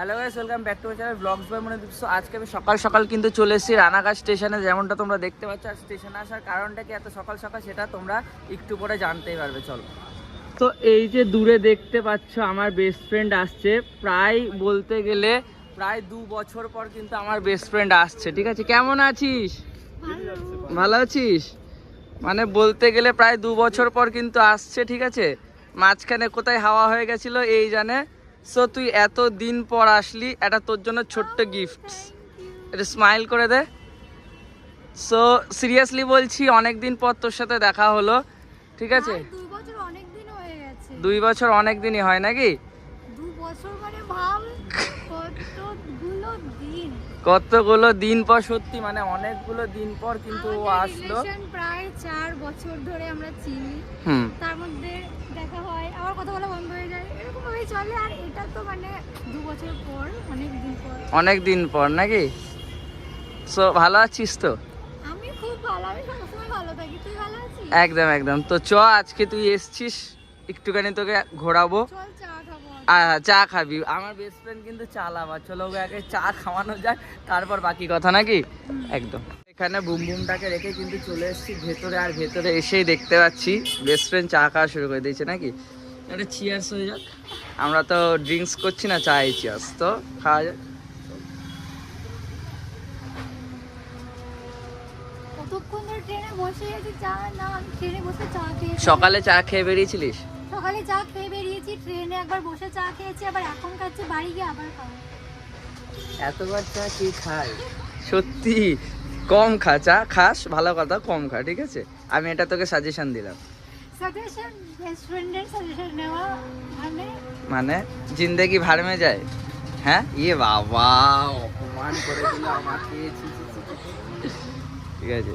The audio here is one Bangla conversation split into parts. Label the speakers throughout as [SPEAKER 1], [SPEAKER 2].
[SPEAKER 1] Hello guys welcome back to my channel vlogs by মনে দিচ্ছ আজকে আমি সকাল সকাল কিন্তু চলে এসেছি রানাঘাট স্টেশনে যেমনটা তোমরা দেখতে পাচ্ছ। আর স্টেশনে আসার কারণটা কি? এত সকাল সকাল সেটা তোমরা একটু পরে জানতেই পারবে চলো। তো এই যে দূরে দেখতে পাচ্ছ আমার বেস্ট ফ্রেন্ড আসছে। প্রায় বলতে গেলে প্রায় দু বছর পর কিন্তু আমার বেস্ট ফ্রেন্ড আসছে ঠিক আছে? কেমন আছিস? ভালো আছিস? মানে বলতে গেলে প্রায় দু বছর পর কিন্তু আসছে ঠিক আছে? মাঝখানে কোথায় হাওয়া হয়ে গেছিল এই জানে। সো তুই এত দিন পর আসলি এটা তোর জন্য ছোট্ট গিফট এটা স্মাইল করে দে। সো সিরিয়াসলি বলছি অনেক দিন পর তোর সাথে দেখা হলো ঠিক আছে?
[SPEAKER 2] দুই বছর অনেক
[SPEAKER 1] দিনই হয় নাকি?
[SPEAKER 2] দু বছর মানে ভাব কতগুলো দিন।
[SPEAKER 1] কতগুলো দিন পর সত্যি মানে অনেকগুলো দিন পর কিন্তু ও আসলো।
[SPEAKER 2] প্রায় চার বছর ধরে আমরা চিনি। তার মধ্যে দেখা হয় আবার কথা বলা বন্ধ হয়ে যায় এরকম ভাবেই চলে। আর এটা তো মানে দু বছর পর অনেক দিন পর।
[SPEAKER 1] অনেক দিন পর নাকি? সো ভালো আছিস তো?
[SPEAKER 2] আমি খুব ভালো আমি সবসময় ভালো থাকি। তুই ভালো আছিস?
[SPEAKER 1] একদম একদম। তো চ আজকে তুই এসছিস একটুখানি তোকে ঘোরাবো।
[SPEAKER 2] চল চা খাব।
[SPEAKER 1] চা খাবি। আমার বেস্ট ফ্রেন্ড কিন্তু চা লাভার চলো ওকে আগে চা খাওয়ানো যাক তারপর বাকি কথা নাকি? একদম। এখানে বুম বুমটাকে রেখে কিন্তু চলে এসেছি ভেতরে আর ভেতরে এসেই দেখতে পাচ্ছি বেস্ট ফ্রেন্ড চা খাওয়া শুরু করে দিয়েছে নাকি? একটা চিয়ার্স হয়ে যাক। আমরা তো ড্রিঙ্কস করছি না চাই চিয়ার্স তো খাওয়া যাক।
[SPEAKER 2] চা চা
[SPEAKER 1] সকালে চা খেয়ে বেরিয়েছিলিস?
[SPEAKER 2] সকালে চা খেয়ে বেরিয়েছি ট্রেনে একবার বসে চা খেয়েছি আবার এখন খাচ্ছি বাড়ি গিয়ে আবার খাব।
[SPEAKER 1] এতবার চা কি খাই? সত্যি কম খা চা খাস ভালো কথা কম খা ঠিক আছে? আমি এটা তোকে সাজেশন দিলাম।
[SPEAKER 2] সাজেশন বেস্ট ফ্রেন্ডের সাজেশন নেওয়া মানে?
[SPEAKER 1] মানে জিন্দেগি ভাড়মে যায়। হ্যাঁ? ইয়ে বাবা অপমান করে দিল আমাকে। ঠিক আছে?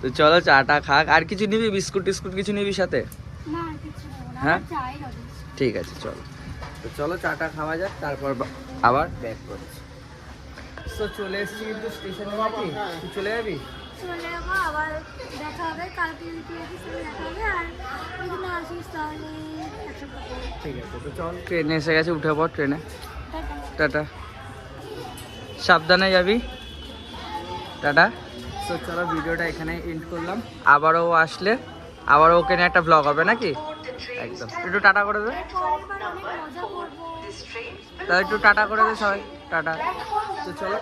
[SPEAKER 1] তো চলো চাটা খাক। আর কিছু নিবি? বিস্কুট টিস্কুট কিছু নিবি সাথে?
[SPEAKER 2] না
[SPEAKER 1] হ্যাঁ? ঠিক আছে চলো। তো চলো চাটা খাওয়া যাক তারপর আবার ব্যাক করছি। তো চলে এসেছি কিন্তু স্টেশনে নাকি? তুই চলে যাবি?
[SPEAKER 2] চলে যাব আবার দেখা হবে কালকে যদি তুই আসিস তাহলে দেখা হবে আর যদি আসিস তাহলে
[SPEAKER 1] ঠিক আছে তো চল। ট্রেনে এসে গেছে উঠে পড় ট্রেনে।
[SPEAKER 2] টাটা।
[SPEAKER 1] সাবধানে যাবি। টাটা। তো চলো ভিডিওটা এখানে এন্ড করলাম। আবারও ও আসলে আবারও ওকে নিয়ে একটা ব্লগ হবে নাকি? একদম। একটু টাটা করে দে। তাহলে একটু টাটা করে দে সবাই। টাটা। তো চলো